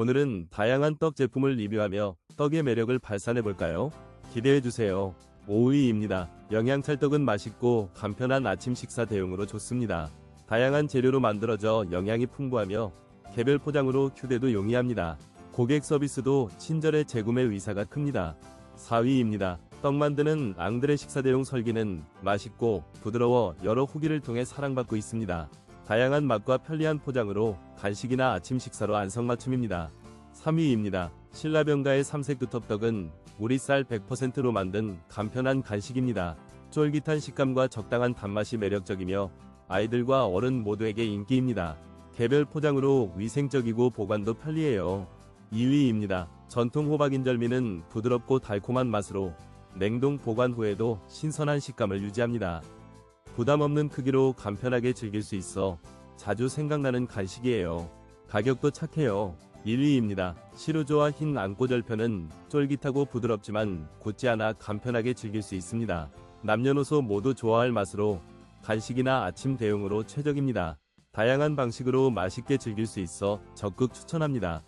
오늘은 다양한 떡 제품을 리뷰하며 떡의 매력을 발산해 볼까요? 기대해 주세요. 5위입니다. 영양 찰떡은 맛있고 간편한 아침 식사 대용으로 좋습니다. 다양한 재료로 만들어져 영양이 풍부하며 개별 포장으로 휴대도 용이합니다. 고객 서비스도 친절해 재구매 의사가 큽니다. 4위입니다. 떡 만드는 앙드레 식사 대용 설기는 맛있고 부드러워 여러 후기를 통해 사랑받고 있습니다. 다양한 맛과 편리한 포장으로 간식이나 아침 식사로 안성맞춤입니다. 3위입니다. 신라병가의 삼색 두텁떡은 우리 쌀 100%로 만든 간편한 간식입니다. 쫄깃한 식감과 적당한 단맛이 매력적이며 아이들과 어른 모두에게 인기입니다. 개별 포장으로 위생적이고 보관도 편리해요. 2위입니다. 전통 호박 인절미는 부드럽고 달콤한 맛으로 냉동 보관 후에도 신선한 식감을 유지합니다. 부담 없는 크기로 간편하게 즐길 수 있어 자주 생각나는 간식이에요. 가격도 착해요. 1위입니다. 시루조와 흰 안꼬절편은 쫄깃하고 부드럽지만 굳지 않아 간편하게 즐길 수 있습니다. 남녀노소 모두 좋아할 맛으로 간식이나 아침 대용으로 최적입니다. 다양한 방식으로 맛있게 즐길 수 있어 적극 추천합니다.